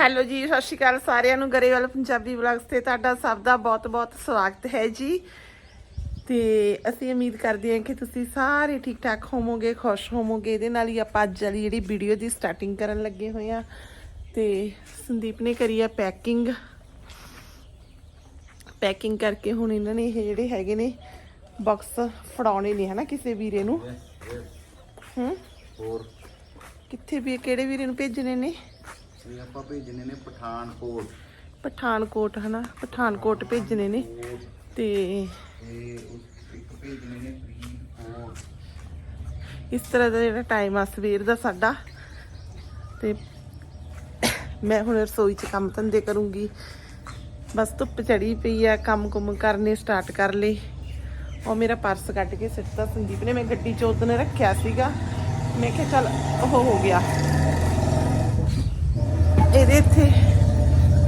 Hello ਜੀ ਸਤਿ ਸ਼੍ਰੀ ਅਕਾਲ ਸਾਰਿਆਂ ਨੂੰ ਗਰੇਵਾਲ ਪੰਜਾਬੀ ਵਲੌਗਸ ਤੇ ਤੁਹਾਡਾ ਸਭ ਦਾ ਬਹੁਤ-ਬਹੁਤ ਸਵਾਗਤ ਹੈ ਜੀ। ਤੇ ਅਸੀਂ ਉਮੀਦ ਕਰਦੇ ਹਾਂ ਕਿ ਤੁਸੀਂ ਸਾਰੇ ਠੀਕ ਠਾਕ ਹੋਵੋਗੇ ਖੁਸ਼ ਹੋਵੋਗੇ। ਇਹਦੇ ਨਾਲ ਹੀ ਆਪਾਂ ਅੱਜ ਵਾਲੀ ਜਿਹੜੀ ਵੀਡੀਓ ਦੀ ਸਟਾਰਟਿੰਗ ਕਰਨ ਲੱਗੇ ਹੋਏ ਆ ਤੇ ਸੰਦੀਪ ਨੇ ਕਰੀ ਆ ਪੈਕਿੰਗ ਪੈਕਿੰਗ ਕਰਕੇ ਹੁਣ ਇਹਨਾਂ ਨੇ ਇਹ ਜਿਹੜੇ ਹੈਗੇ ਨੇ ਬਾਕਸ ਫੜਾਉਣੇ ਨੇ ਹਨਾ ਕਿਸੇ ਵੀਰੇ ਨੂੰ? ਹੂੰ? ਹੋਰ? ਕਿੱਥੇ ਵੀ ਕਿਹੜੇ ਵੀਰੇ ਨੂੰ ਭੇਜਣੇ ਨੇ? ਇਹ ਆਪਾਂ ਭੇਜਣੇ ਨੇ ਪਠਾਨਕੋਟ। ਪਠਾਨਕੋਟ ਹਨਾ? ਪਠਾਨਕੋਟ ਭੇਜਣੇ ਨੇ। ਤੇ ਤੇ ਉਸ- ਇੱਕ ਭੇਜਣੇ ਨੇ ਫਰੀਦਕੋਟ। ਇਸ ਤਰ੍ਹਾਂ ਦਾ ਜਿਹੜਾ ਟਾਈਮ ਆ ਸਵੇਰ ਦਾ ਸਾਡਾ। ਤੇ ਮੈਂ ਹੁਣ ਰਸੋਈ 'ਚ ਕੰਮ ਧੰਦੇ ਕਰੂੰਗੀ। ਬਸ ਧੁੱਪ ਚੜੀ ਪਈ ਆ ਕੰਮ ਕੁਮ ਕਰਨੇ ਸਟਾਰਟ ਕਰ ਲਏ। ਉਹ ਮੇਰਾ ਪਰਸ ਕੱਢ ਕੇ ਸਿੱਟਤਾ ਸੰਦੀਪ ਨੇ। ਮੈਂ ਗੱਡੀ 'ਚ ਉਦੋਂ ਰੱਖਿਆ ਸੀਗਾ। ਮੈਂ ਕਿਹਾ ਚੱਲ ਉਹ ਹੋ ਗਿਆ। ਇਹਦੇ ਇੱਥੇ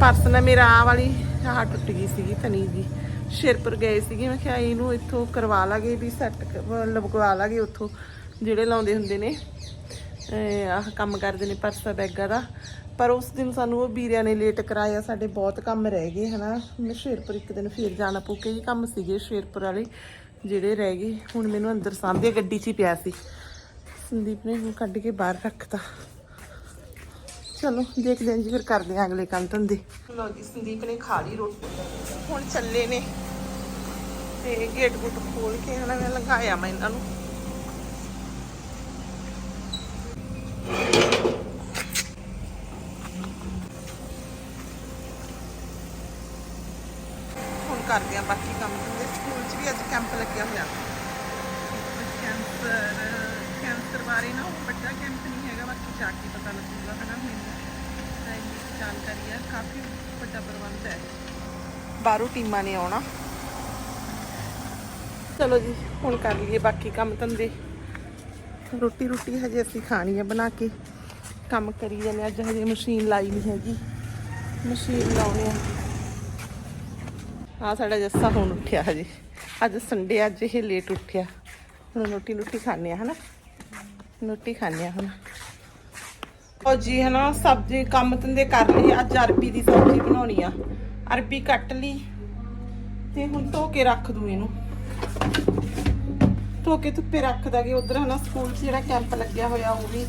ਪਰਸ ਨਾ ਮੇਰਾ ਆਹ ਵਾਲੀ ਆਹ ਟੁੱਟ ਗਈ ਸੀਗੀ ਤਨੀ ਜੀ। ਸ਼ੇਰਪੁਰ ਗਏ ਸੀਗੇ, ਮੈਂ ਕਿਹਾ ਇਹਨੂੰ ਇੱਥੋਂ ਕਰਵਾ ਲਾਂਗੇ ਵੀ ਸੈੱਟ ਲਗਵਾ ਲਾਂਗੇ ਉੱਥੋਂ, ਜਿਹੜੇ ਲਾਉਂਦੇ ਹੁੰਦੇ ਨੇ। ਆਹ ਕੰਮ ਕਰਦੇ ਨੇ ਪਰਸਾ ਬੈਗਾ ਦਾ। ਪਰ ਉਸ ਦਿਨ ਸਾਨੂੰ ਉਹ ਵੀਰਿਆਂ ਨੇ ਲੇਟ ਕਰਾਇਆ, ਸਾਡੇ ਬਹੁਤ ਕੰਮ ਰਹਿ ਗਏ, ਹਨਾ। ਮੈਂ ਸ਼ੇਰਪੁਰ ਇੱਕ ਦਿਨ ਫੇਰ ਜਾਣਾ ਪਊ, ਕਈ ਕੰਮ ਸੀਗੇ ਸ਼ੇਰਪੁਰ ਵਾਲੇ, ਜਿਹੜੇ ਰਹਿ ਗਏ। ਹੁਣ ਮੈਨੂੰ ਅੰਦਰ ਸਾਂਭਿਆ ਗੱਡੀ 'ਚ ਹੀ ਪਿਆ ਸੀ। ਸੰਦੀਪ ਨੇ ਇਹਨੂੰ ਕੱਢ ਕੇ ਬਾਹਰ ਰੱਖਤਾ। ਚਲੋ, ਦੇਖਦੇ ਹਾਂ ਜੀ, ਫਿਰ ਕਰਦੇ ਹਾਂ ਅਗਲੇ ਕੰਮ ਧੰਦੇ। ਲੋ ਜੀ, ਸੰਦੀਪ ਨੇ ਖਾ ਲਈ ਰੋਟੀ। ਹੁਣ ਚੱਲੇ ਨੇ। ਤੇ ਗੇਟ ਗੁੱਟ ਖੋਲ ਕੇ ਹਨਾ, ਮੈਂ ਲੰਘਾਇਆ ਮੈਂ ਇਹਨਾਂ ਨੂੰ। ਹੁਣ ਕਰਦੇ ਆ ਬਾਕੀ ਕੰਮ। ਧੰਦੇ ਸਕੂਲ 'ਚ ਵੀ ਅੱਜ ਕੈਂਪ ਲੱਗਿਆ ਹੋਇਆ। ਕੈਂਸਰ ਕੈਂਸਰ ਬਾਰੇ ਨਾ ਉਹ ਵੱਡਾ ਕੈਂਪ ਨਹੀਂ ਹੈਗਾ ਬਾਕੀ ਜਾ ਕੇ ਪਤਾ ਲੱਗੂਗਾ, ਹਨਾ? ਮੈਨੂੰ ਤਾਂ ਇੰਨੀ ਜਾਣਕਾਰੀ ਹੈ ਕਾਫੀ ਵੱਡਾ ਪ੍ਰਬੰਧ ਹੈ। ਬਾਹਰੋਂ ਟੀਮਾਂ ਨੇ ਆਉਣਾ। ਚਲੋ ਜੀ, ਹੁਣ ਕਰ ਲਈਏ ਬਾਕੀ ਕੰਮ ਧੰਦੇ। ਰੋਟੀ ਰੋਟੀ ਹਜੇ ਅਸੀਂ ਖਾਣੀ ਹੈ ਬਣਾ ਕੇ। ਕੰਮ ਕਰੀ ਜਾਂਦੇ ਅੱਜ ਹਜੇ ਮਸ਼ੀਨ ਲਾਈ ਨਹੀਂ ਹੈਗੀ। ਮਸ਼ੀਨ ਲਾਉਣੇ ਆ। ਆ ਸਾਡਾ ਜੱਸਾ ਹੁਣ ਉੱਠਿਆ ਹਜੇ। ਅੱਜ ਸੰਡੇ ਅੱਜ ਇਹ ਲੇਟ ਉੱਠਿਆ। ਹੁਣ ਰੋਟੀ ਰੋਟੀ ਖਾਣੇ ਆ, ਹਨਾ? ਰੋਟੀ ਖਾਣੇ ਆ ਹੁਣ। ਉਹ ਜੀ ਹਨਾ, ਸਬਜ਼ੀ ਕੰਮ ਧੰਦੇ ਕਰ ਲਈ, ਅੱਜ ਅਰਬੀ ਦੀ ਸਬਜ਼ੀ ਬਣਾਉਣੀ ਆ। ਅਰਬੀ ਕੱਟ ਲਈ ਤੇ ਹੁਣ ਧੋ ਕੇ ਰੱਖ ਦੂ ਇਹਨੂੰ। ਧੋ ਕੇ ਧੁੱਪੇ ਰੱਖ ਦਾਂਗੇ, ਉਧਰ ਹਨਾ ਸਕੂਲ 'ਚ ਜਿਹੜਾ ਕੈਂਪ ਲੱਗਿਆ ਹੋਇਆ, ਉਹ ਵੀ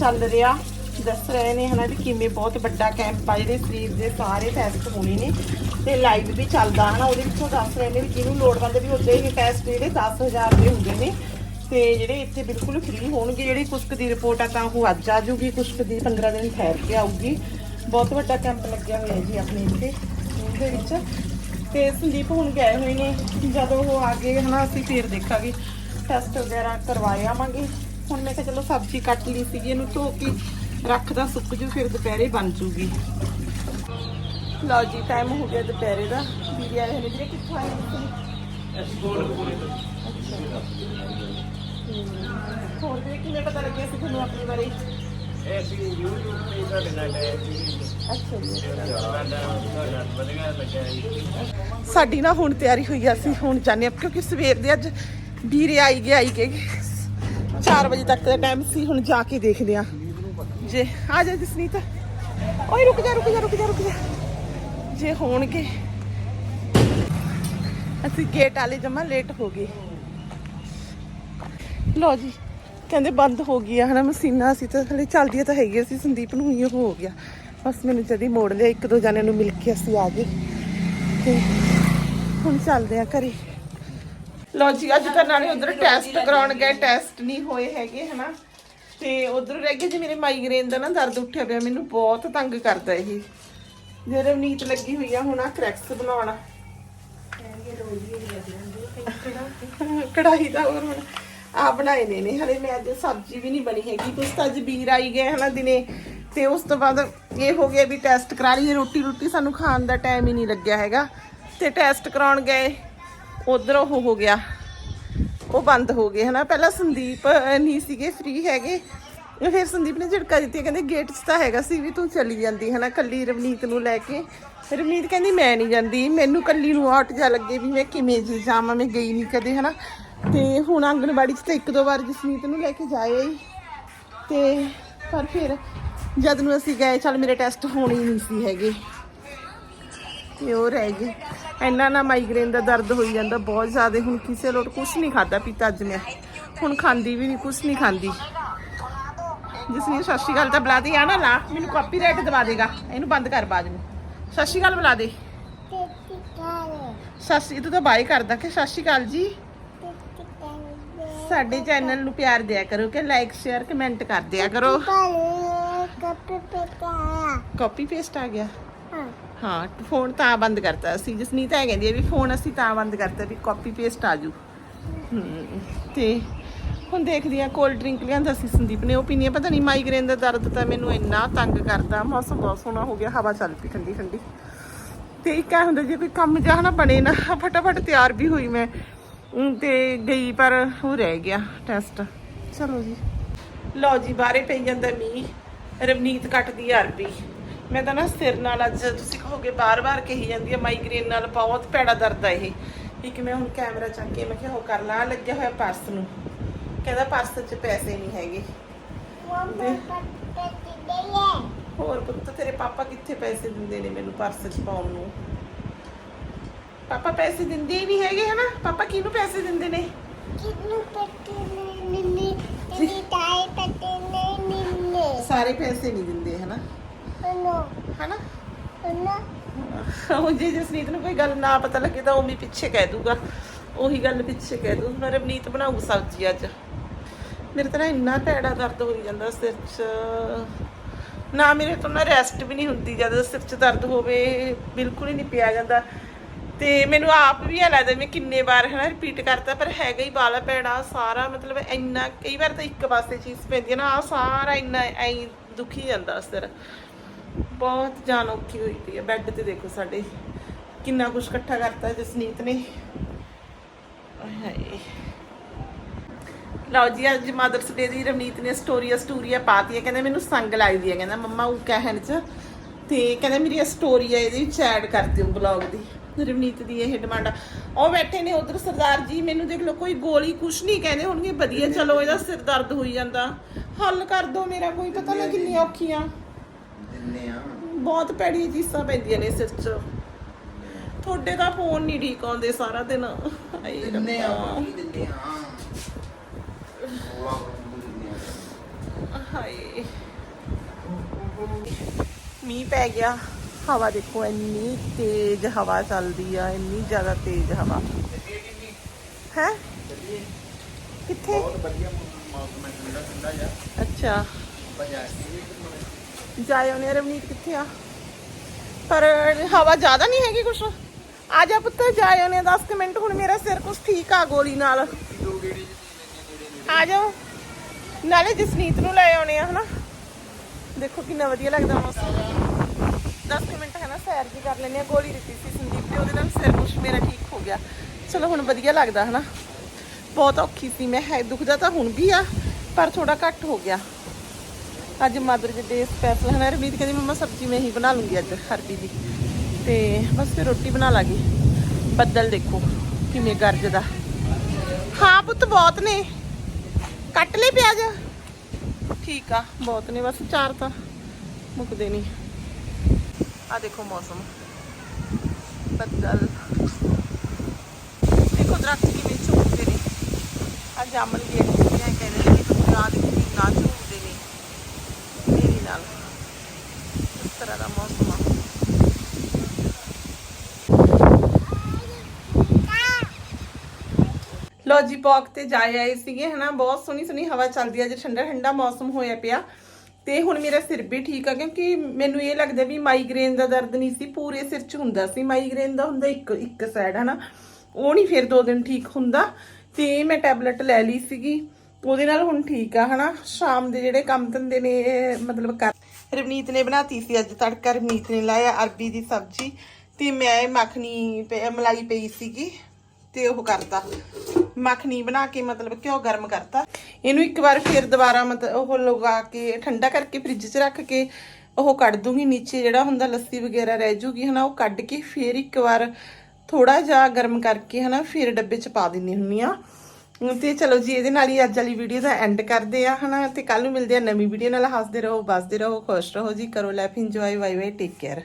ਚੱਲ ਰਿਹਾ। ਦੱਸ ਰਹੇ ਨੇ ਹਨਾ ਵੀ ਕਿਵੇਂ ਬਹੁਤ ਵੱਡਾ ਕੈਂਪ ਆ, ਜਿਹੜੇ ਸਰੀਰ ਦੇ ਸਾਰੇ ਟੈਸਟ ਹੋਣੇ ਨੇ ਤੇ ਲਾਈਵ ਵੀ ਚੱਲਦਾ ਹਨਾ, ਉਹਦੇ ਵਿੱਚੋਂ ਦੱਸ ਰਹੇ ਨੇ ਵੀ ਜਿਹਨੂੰ ਲੋੜਵੰਦ ਵੀ ਹੁੰਦੇ ਹੀ ਟੈਸਟ ਜਿਹੜੇ 10000 ਦੇ ਹੁੰਦੇ ਨੇ ਤੇ ਜਿਹੜੇ ਇੱਥੇ ਬਿਲਕੁਲ ਫ੍ਰੀ ਹੋਣਗੇ ਜਿਹੜੀ ਕੁਸਕ ਦੀ ਰਿਪੋਰਟ ਆ ਤਾਂ ਉਹ ਅੱਜ ਆ ਜੂਗੀ ਕੁਸਕ ਦੀ 15 ਦਿਨ ਠਹਿਰ ਕੇ ਆਊਗੀ। ਬਹੁਤ ਵੱਡਾ ਕੈਂਪ ਲੱਗਿਆ ਹੋਇਆ ਜੀ ਆਪਣੇ ਇੱਥੇ ਸਕੂਲ ਦੇ ਵਿੱਚ। ਤੇ ਸੰਦੀਪ ਹੁਣ ਗਏ ਹੋਏ ਨੇ। ਜਦੋਂ ਉਹ ਆ ਗਏ ਹਨਾ ਅਸੀਂ ਫੇਰ ਦੇਖਾਂਗੇ। ਟੈਸਟ ਵਗੈਰਾ ਕਰਵਾਏ ਆਵਾਂਗੇ। ਹੁਣ ਮੈਂ ਕਿਹਾ ਚਲੋ ਸਬਜ਼ੀ ਕੱਟ ਲਈ ਸੀਗੀ ਇਹਨੂੰ ਧੋ ਕੇ ਰੱਖਦਾ ਸੁੱਕ ਜੂ ਫਿਰ ਦੁਪਹਿਰੇ ਬਣ ਜੂਗੀ। ਲਓ ਜੀ ਟਾਈਮ ਹੋ ਗਿਆ ਦੁਪਹਿਰੇ ਦਾ। ਵੀਰੇ ਆਏ ਨੇ ਵੀਰੇ ਕਿੱਥੋਂ ਆਏ ਨੇ ਹੋਰ ਵੀ ਕਿਵੇਂ ਪਤਾ ਲੱਗਿਆ ਸੀ ਤੁਹਾਨੂੰ ਆਪਣੇ ਬਾਰੇ? ਅਸੀਂ YouTube ਤੇ ਤੁਹਾਡੇ ਨਾਲ ਗਏ ਸੀ। ਅੱਛਾ ਜੀ। ਤੁਹਾਡਾ ਵਧੀਆ ਲੱਗਿਆ ਜੀ। ਸਾਡੀ ਨਾ ਹੁਣ ਤਿਆਰੀ ਹੋਈ ਆ ਅਸੀਂ ਹੁਣ ਜਾਣੇ ਆ ਕਿਉਂਕਿ ਸਵੇਰ ਦੇ ਅੱਜ ਵੀਰੇ ਆਈ ਗਏ ਆਈ ਗਏ। 4 ਵਜੇ ਤੱਕ ਦਾ ਟਾਈਮ ਸੀ ਹੁਣ ਜਾ ਕੇ ਦੇਖਦੇ ਆ। ਜੇ ਆ ਜਾ ਜਸਨੀਤ ਓਏ ਰੁਕ ਜਾ ਰੁਕ ਜਾ ਰੁਕ ਜਾ ਰੁਕ ਜਾ। ਜੇ ਹੋਣਗੇ। ਅਸੀਂ ਗੇਟ ਵਾਲੇ ਜਮਾ ਲੇਟ ਹੋ ਗਏ। ਲੋ ਜੀ ਕਹਿੰਦੇ ਬੰਦ ਹੋ ਗਈ ਆ ਹਨਾ ਮਸ਼ੀਨਾਂ ਅਸੀਂ ਤਾਂ ਹਲੇ ਚੱਲਦੀਆਂ ਤਾਂ ਹੈਗੀਆਂ ਸੀ ਸੰਦੀਪ ਨੂੰ ਹੀ ਹੋ ਗਿਆ। ਬਸ ਮੈਨੂੰ ਜਦੀ ਮੋੜ ਲਿਆ ਇੱਕ ਦੋ ਜਣਿਆਂ ਨੂੰ ਮਿਲ ਕੇ ਅਸੀਂ ਆ ਗਏ। ਤੇ ਹੁਣ ਚੱਲਦੇ ਆ ਘਰੇ। ਲੋ ਜੀ ਅੱਜ ਤਾਂ ਨਾਲੇ ਉਧਰ ਟੈਸਟ ਕਰਾਉਣ ਗਏ ਟੈਸਟ ਨਹੀਂ ਹੋਏ ਹੈਗੇ ਹਨਾ। ਤੇ ਉਧਰ ਰਹਿ ਗਏ ਜੀ ਮੇਰੇ ਮਾਈਗ੍ਰੇਨ ਦਾ ਨਾ ਦਰਦ ਉੱਠਿਆ ਪਿਆ ਮੈਨੂੰ ਬਹੁਤ ਤੰਗ ਕਰਦਾ ਇਹ। ਜੇ ਰਵਨੀਤ ਲੱਗੀ ਹੋਈ ਆ ਹੁਣ ਆ ਕਰੈਕਸ ਬਣਾਉਣਾ। ਕੜਾਈ ਦਾ ਹੋਰ ਹੁਣ ਆ ਬਣਾਏ ਨੇ ਨੇ, ਹਲੇ ਮੈਂ ਅੱਜ ਸਬਜ਼ੀ ਵੀ ਨਹੀਂ ਬਣੀ ਹੈਗੀ। ਕੁਛ ਤਾਂ ਅੱਜ ਵੀਰ ਆਈ ਗਏ ਹਨਾ ਦਿਨੇ, ਤੇ ਉਸ ਤੋਂ ਬਾਅਦ ਇਹ ਹੋ ਗਿਆ ਵੀ ਟੈਸਟ ਕਰਾ ਲਈਏ। ਰੋਟੀ ਰੋਟੀ ਸਾਨੂੰ ਖਾਣ ਦਾ ਟਾਈਮ ਹੀ ਨਹੀਂ ਲੱਗਿਆ ਹੈਗਾ। ਤੇ ਟੈਸਟ ਕਰਾਉਣ ਗਏ, ਉਧਰ ਉਹ ਹੋ ਗਿਆ। ਉਹ ਬੰਦ ਹੋ ਗਏ ਹਨਾ। ਪਹਿਲਾਂ ਸੰਦੀਪ ਨਹੀਂ ਸੀਗੇ ਫ੍ਰੀ ਹੈਗੇ। ਫਿਰ ਸੰਦੀਪ ਨੇ ਝਟਕਾ ਦਿੱਤੀ, ਕਹਿੰਦੇ ਗੇਟ 'ਚ ਤਾਂ ਹੈਗਾ ਸੀ ਵੀ ਤੂੰ ਚਲੀ ਜਾਂਦੀ ਹਨਾ, ਕੱਲੀ ਰਵਨੀਤ ਨੂੰ ਲੈ ਕੇ। ਰਵਨੀਤ ਕਹਿੰਦੀ ਮੈਂ ਨਹੀਂ ਜਾਂਦੀ, ਮੈਨੂੰ ਕੱਲੀ ਨੂੰ ਆਟ ਜਾ ਲੱਗੇ ਵੀ ਮੈਂ ਕਿਵੇਂ ਜਾਵਾਂ, ਮੈਂ ਗਈ ਨਹੀਂ ਕਦੇ ਹਨਾ। ਤੇ ਹੁਣ ਆਂਗਣਵਾੜੀ 'ਚ ਤਾਂ ਇੱਕ ਦੋ ਵਾਰ ਜਸਮੀਤ ਨੂੰ ਲੈ ਕੇ ਹੀ ਤੇ ਪਰ ਫਿਰ ਜਦ ਨੂੰ ਅਸੀਂ ਗਏ ਚੱਲ ਮੇਰੇ ਟੈਸਟ ਹੋਣੇ ਹੀ ਨਹੀਂ ਸੀ ਹੈਗੇ। ਤੇ ਉਹ ਰਹਿ ਗਏ। ਇੰਨਾ ਨਾ ਮਾਈਗ੍ਰੇਨ ਦਾ ਦਰਦ ਹੋਈ ਜਾਂਦਾ ਬਹੁਤ ਜ਼ਿਆਦਾ। ਹੁਣ ਕਿਸੇ ਲੋਟ ਕੁਝ ਨਹੀਂ ਖਾਦਾ ਪੀਤਾ ਅੱਜ ਮੈਂ। ਹੁਣ ਖਾਂਦੀ ਵੀ ਨਹੀਂ ਕੁਝ ਨਹੀਂ ਖਾਂਦੀ। ਜਿਸਨੇ ਸਤਿ ਸ਼੍ਰੀ ਅਕਾਲ ਤਾਂ ਬੁਲਾ ਦੇ। ਆ ਨਾ ਲਾ। ਮੈਨੂੰ ਕਾਪੀਰਾਈਟ ਦਵਾ ਦੇਗਾ। ਇਹਨੂੰ ਬੰਦ ਕਰ ਬਾਜ ਨੂੰ ਸਤਿ ਸ਼੍ਰੀ ਅਕਾਲ ਬੁਲਾ ਦੇ। ਸਤਿ ਸ਼੍ਰੀ ਤੂੰ ਤਾਂ ਬਾਈ ਕਰਦਾ ਕਿ ਸਤਿ ਸ਼੍ਰੀ ਅਕਾਲ ਜੀ। ਸਾਡੇ ਚੈਨਲ ਨੂੰ ਪਿਆਰ ਦਿਆ ਕਰੋ ਕਿ ਲਾਈਕ ਸ਼ੇਅਰ ਕਮੈਂਟ ਕਰ ਦਿਆ ਕਰੋ। ਕਾਪੀ ਪੇਸਟ ਆ ਗਿਆ। ਹਾਂ। ਫੋਨ ਤਾਂ ਬੰਦ ਕਰਤਾ ਅਸੀਂ ਜਸਨੀਤ ਹੈ ਕਹਿੰਦੀ ਹੈ ਵੀ ਫੋਨ ਅਸੀਂ ਤਾਂ ਬੰਦ ਕਰਤਾ ਵੀ ਕਾਪੀ ਪੇਸਟ ਆ ਜੂ। ਤੇ ਹੁਣ ਦੇਖਦੀ ਆ ਕੋਲਡ ਡਰਿੰਕ ਲਿਆਂਦਾ ਸੀ ਸੰਦੀਪ ਨੇ। ਉਹ ਪੀਣੀ ਆ ਪਤਾ ਨਹੀਂ ਮਾਈਗ੍ਰੇਨ ਦਾ ਦਰਦ ਤਾਂ ਮੈਨੂੰ ਇੰਨਾ ਤੰਗ ਕਰਦਾ। ਮੌਸਮ ਬਹੁਤ ਸੋਹਣਾ ਹੋ ਗਿਆ ਹਵਾ ਚੱਲ ਪਈ ਠੰਡੀ ਠੰਡੀ ਤੇ ਇੱਕ ਆ ਹੁੰਦਾ ਜੇ ਕੋਈ ਕੰਮ ਜਾ ਨਾ ਬਣੇ ਨਾ ਫਟਾਫਟ ਤਿਆਰ ਵੀ ਹੋਈ ਮੈਂ। ਅਮ, ਤੇ ਗਈ ਪਰ ਉਹ ਰਹਿ ਗਿਆ ਟੈਸਟ ਚਲੋ ਜੀ। ਲਓ ਜੀ ਬਾਹਰੇ ਪਈ ਜਾਂਦਾ ਮੀਂਹ। ਰਵਨੀਤ ਕੱਟਦੀ ਆ ਅਰਬੀ ਮੈਂ ਤਾਂ ਨਾ ਸਿਰ ਨਾਲ ਅੱਜ ਤੁਸੀਂ ਕਹੋਗੇ ਬਾਰ-ਬਾਰ ਕਹੀ ਜਾਂਦੀ ਹੈ ਮਾਈਗ੍ਰੇਨ ਨਾਲ ਬਹੁਤ ਪੈੜਾ ਦਰਦ ਆ ਇਹ। ਇੱਕ ਮੈਂ ਹੁਣ ਕੈਮਰਾ ਚੱਕ ਕੇ ਮੈਂ ਕਿਹਾ ਉਹ ਕਰ ਲਾਂ ਲੱਗਿਆ ਹੋਇਆ ਪਰਸ ਨੂੰ। ਕਹਿੰਦਾ ਪਰਸ 'ਚ ਪੈਸੇ ਨਹੀਂ ਹੈਗੇ। ਹੋਰ ਪੁੱਤ ਤੇਰੇ ਪਾਪਾ ਕਿੱਥੇ ਪੈਸੇ ਦਿੰਦੇ ਨੇ ਮੈਨੂੰ ਪਰਸ 'ਚ ਪਾਉਣ ਨੂੰ? ਪਾਪਾ ਪੈਸੇ ਦਿੰਦੇ ਹੀ ਨਹੀਂ ਹੈਗੇ ਹਨਾ? ਪਾਪਾ ਕਿਹਨੂੰ ਪੈਸੇ ਦਿੰਦੇ ਨੇ? ਸਾਰੇ ਪੈਸੇ ਨਹੀਂ ਦਿੰਦੇ ਹਨਾ? ਹਨਾ? ਉਹ ਜੇ ਜਸਨੀਤ ਨੂੰ ਕੋਈ ਗੱਲ ਨਾ ਪਤਾ ਲੱਗੇ ਤਾਂ ਉਹ ਵੀ ਪਿੱਛੇ ਕਹਿ ਦੂਗਾ। ਉਹੀ ਗੱਲ ਪਿੱਛੇ ਕਹਿ ਦੂ। ਮੈਂ ਰਵਨੀਤ ਬਣਾਊ ਸਬਜ਼ੀ ਅੱਜ। ਮੇਰੇ ਤਾਂ ਨਾ ਇੰਨਾ ਭੈੜਾ ਦਰਦ ਹੋਈ ਜਾਂਦਾ ਸਿਰ 'ਚ। ਨਾ ਮੇਰੇ ਤੋਂ ਨਾ ਰੈਸਟ ਵੀ ਨਹੀਂ ਹੁੰਦੀ ਜਦ ਸਿਰ 'ਚ ਦਰਦ ਹੋਵੇ ਬਿਲਕੁਲ ਹੀ ਨਹੀਂ ਪਿਆ ਜਾਂਦਾ। ਤੇ ਮੈਨੂੰ ਆਪ ਵੀ ਇਹ ਲੱਗਦਾ ਮੈਂ ਕਿੰਨੇ ਵਾਰ ਹਨਾ ਰਿਪੀਟ ਕਰਤਾ, ਪਰ ਹੈਗਾ ਹੀ ਬਾਲਾ ਭੈੜਾ ਸਾਰਾ ਮਤਲਬ ਇੰਨਾ, ਕਈ ਵਾਰ ਤਾਂ ਇੱਕ ਪਾਸੇ ਚੀਜ਼ ਪੈਂਦੀ ਹੈ ਨਾ ਆ ਸਾਰਾ ਇੰਨਾ ਐਂ ਦੁਖੀ ਜਾਂਦਾ ਸਿਰ ਬਹੁਤ ਜਾਨ ਔਖੀ ਹੋਈ ਪਈ ਹੈ ਬੈੱਡ ਤੇ ਦੇਖੋ ਸਾਡੇ, ਕਿੰਨਾ ਕੁਝ ਇਕੱਠਾ ਕਰਤਾ ਜਸਨੀਤ ਨੇ। ਹਾਏ। ਲਓ ਜੀ, ਅੱਜ ਮਦਰਸ ਡੇ ਦੀ ਰਵਨੀਤ ਨੇ ਸਟੋਰੀਆਂ ਸਟੂਰੀਆਂ ਪਾਤੀਆਂ ਹੈ, ਕਹਿੰਦਾ ਮੈਨੂੰ ਸੰਗ ਲੱਗਦੀ ਹੈ, ਕਹਿੰਦਾ ਮੰਮਾ ਉਹ ਕਹਿਣ ਚ, ਤੇ ਕਹਿੰਦਾ ਮੇਰੀ ਸਟੋਰੀ ਹੈ, ਇਹਦੇ ਵਿੱਚ ਐਡ ਕਰ ਦਿਓ ਬਲੌਗ ਦੀ। ਰਵਨੀਤ ਦੀ ਇਹ ਡਿਮਾਂਡ ਆ। ਉਹ ਬੈਠੇ ਨੇ ਉਧਰ ਸਰਦਾਰ ਜੀ ਮੈਨੂੰ ਦੇਖ ਲਓ ਕੋਈ ਗੋਲੀ ਕੁਛ ਨਹੀਂ ਕਹਿੰਦੇ ਹੋਣਗੇ ਵਧੀਆ ਚਲੋ ਇਹਦਾ ਸਿਰ ਦਰਦ ਹੋਈ ਜਾਂਦਾ। ਹੱਲ ਕਰ ਦਿਓ ਮੇਰਾ ਕੋਈ ਪਤਾ ਨਾ ਕਿੰਨੀਆਂ ਔਖੀਆਂ। ਦਿੰਨੇ ਆ। ਬਹੁਤ ਪੈੜੀਆਂ ਚੀਜ਼ਾਂ ਪੈਂਦੀਆਂ ਨੇ ਸਿਰ 'ਚ। ਤੁਹਾਡੇ ਦਾ ਫੋਨ ਨਹੀਂ ਠੀਕ ਆਉਂਦੇ ਸਾਰਾ ਦਿਨ। ਦਿੰਨੇ ਆ ਆ। ਹਾਏ। ਮੀਂਹ ਪੈ ਗਿਆ। ਹਵਾ ਦੇਖੋ ਇੰਨੀ ਤੇਜ਼ ਹਵਾ ਚੱਲਦੀ ਆ ਇੰਨੀ ਜ਼ਿਆਦਾ ਤੇਜ਼ ਹਵਾ। ਹੈ? ਕਿੱਥੇ? ਬਹੁਤ ਵਧੀਆ ਮੌਸਮ ਹੈ ਠੰਡਾ ਠੰਡਾ ਜਿਹਾ। ਅੱਛਾ। ਬਜਾ ਕੇ ਜਾਇਓ ਨੇ ਰਵਨੀਤ ਕਿੱਥੇ ਆ? ਪਰ ਹਵਾ ਜ਼ਿਆਦਾ ਨਹੀਂ ਹੈਗੀ ਕੁਛ। ਆ ਜਾ ਪੁੱਤ ਜਾਇਓ ਨੇ 10 ਕੁ ਮਿੰਟ ਹੁਣ ਮੇਰਾ ਸਿਰ ਕੁਛ ਠੀਕ ਆ ਗੋਲੀ ਨਾਲ। ਆ ਜਾਓ। ਨਾਲੇ ਜਸਨੀਤ ਨੂੰ ਲੈ ਆਉਣੇ ਆ ਹਨਾ। ਦੇਖੋ ਕਿੰਨਾ ਵਧੀਆ ਲੱਗਦਾ ਮੌਸਮ। 10 ਮਿੰਟ ਹੈ ਨਾ, ਸੈਰ ਜੀ ਕਰ ਲੈਂਦੇ ਆ ਗੋਲੀ ਦਿੱਤੀ ਸੀ ਸੰਦੀਪ ਤੇ ਉਹਦੇ ਨਾਲ ਸਿਰ ਕੁਛ ਮੇਰਾ ਠੀਕ ਹੋ ਗਿਆ। ਚਲੋ, ਹੁਣ ਵਧੀਆ ਲੱਗਦਾ, ਹਨਾ? ਬਹੁਤ ਔਖੀ ਸੀ, ਮੈਂ ਹੈ, ਦੁਖਦਾ ਤਾਂ ਹੁਣ ਵੀ ਆ, ਪਰ ਥੋੜਾ ਘੱਟ ਹੋ ਗਿਆ। ਅੱਜ ਮਦਰ ਦੇ ਸਪੈਸ਼ਲ ਹੈ ਰਮੀਤ ਕਹਿੰਦੀ, ਮੰਮਾ, ਸਬਜ਼ੀ ਮੈਂ ਹੀ ਬਣਾ ਲੂੰਗੀ ਅੱਜ, ਹਰਬੀ ਦੀ। ਤੇ ਬਸ ਫਿਰ ਰੋਟੀ ਬਣਾ ਲਾਂਗੀ। ਬੱਦਲ ਦੇਖੋ, ਕਿਵੇਂ ਗਰਜਦਾ। ਹਾਂ, ਪੁੱਤ, ਬਹੁਤ ਨੇ। ਕੱਟ ਲਈ ਪਿਆਜ਼? ਠੀਕ ਆ, ਬਹੁਤ ਨੇ, ਬਸ ਚਾਰ ਤਾਂ ਮੁੱਕਦੇ ਨਹੀਂ। ਆ ਦੇਖੋ ਮੌਸਮ ਬੱਦਲ ਦੇਖੋ ਦਰਖਤ ਕਿਵੇਂ ਝੂਮਦੇ ਨੇ ਆ ਜਾਮਨ ਵੀ ਇੱਕ ਕੁੜੀਆਂ ਕਹਿੰਦੇ ਨੇ ਕਿ ਪੰਜਾਬ ਦੇ ਕਿੰਨਾ ਝੂਮਦੇ ਨੇ ਮੇਰੀ ਨਾਲ ਇਸ ਤਰ੍ਹਾਂ ਦਾ ਮੌਸਮ ਆ ਲੋ ਜੀ ਪੌਕ ਤੇ ਜਾਏ ਆਏ ਸੀਗੇ ਹਨਾ ਬਹੁਤ ਸੋਹਣੀ ਸੋਹਣੀ ਹਵਾ ਚੱਲਦੀ ਆ ਜੇ ਠੰਡਾ ਠੰਡਾ ਮੌਸਮ ਹੋਇਆ ਪਿਆ ਤੇ ਹੁਣ ਮੇਰਾ ਸਿਰ ਵੀ ਠੀਕ ਆ, ਕਿਉਂਕਿ ਮੈਨੂੰ ਇਹ ਲੱਗਦਾ ਵੀ ਮਾਈਗ੍ਰੇਨ ਦਾ ਦਰਦ ਨਹੀਂ ਸੀ, ਪੂਰੇ ਸਿਰ 'ਚ ਹੁੰਦਾ ਸੀ ਮਾਈਗ੍ਰੇਨ ਦਾ ਹੁੰਦਾ ਇੱਕ ਇੱਕ ਸਾਈਡ ਹਨਾ। ਉਹ ਨਹੀਂ ਫਿਰ ਦੋ ਦਿਨ ਠੀਕ ਹੁੰਦਾ, ਤੇ ਮੈਂ ਟੈਬਲੇਟ ਲੈ ਲਈ ਸੀਗੀ, ਉਹਦੇ ਨਾਲ ਹੁਣ ਠੀਕ ਆ, ਹਨਾ। ਸ਼ਾਮ ਦੇ ਜਿਹੜੇ ਕੰਮ ਧੰਦੇ ਨੇ, ਇਹ ਮਤਲਬ ਕਰ ਰਵਨੀਤ ਨੇ ਬਣਾਤੀ ਸੀ ਅੱਜ ਤੜਕਾ, ਰਵਨੀਤ ਨੇ ਲਾਇਆ ਅਰਬੀ ਦੀ ਸਬਜ਼ੀ, ਤੇ ਮੈਂ ਮੱਖਣੀ ਪਈ- ਮਲਾਈ ਪਈ ਸੀਗੀ, ਤੇ ਉਹ ਕਰਤਾ। ਮੱਖਣੀ ਬਣਾ ਕੇ ਮਤਲਬ ਘਿਓ ਗਰਮ ਕਰਤਾ। ਇਹਨੂੰ ਇੱਕ ਵਾਰ ਫਿਰ ਦੁਬਾਰਾ ਮਤਲਬ ਉਹ ਲਗਾ ਕੇ, ਠੰਡਾ ਕਰਕੇ ਫ੍ਰਿਜ 'ਚ ਰੱਖ ਕੇ ਉਹ ਕੱਢ ਦੂੰਗੀ ਨੀਚੇ ਜਿਹੜਾ ਹੁੰਦਾ ਲੱਸੀ ਵਗੈਰਾ ਰਹਿ ਜੂਗੀ ਹਨਾ, ਉਹ ਕੱਢ ਕੇ ਫਿਰ ਇੱਕ ਵਾਰ ਥੋੜਾ ਜਿਹਾ ਗਰਮ ਕਰਕੇ ਹਨਾ, ਫਿਰ ਡੱਬੇ 'ਚ ਪਾ ਦਿੰਨੀ ਹੁੰਨੀ ਆ ਤੇ ਚਲੋ ਜੀ, ਇਹਦੇ ਨਾਲ ਹੀ ਅੱਜ ਵਾਲੀ ਵੀਡੀਓ ਦਾ ਐਂਡ ਕਰਦੇ ਆ ਹਨਾ, ਤੇ ਕੱਲ ਨੂੰ ਮਿਲਦੇ ਆ ਨਵੀਂ ਵੀਡੀਓ ਨਾਲ। ਹੱਸਦੇ ਰਹੋ, ਵੱਸਦੇ ਰਹੋ, ਖੁਸ਼ ਰਹੋ ਜੀ, ਕਰੋ life enjoy bye bye take care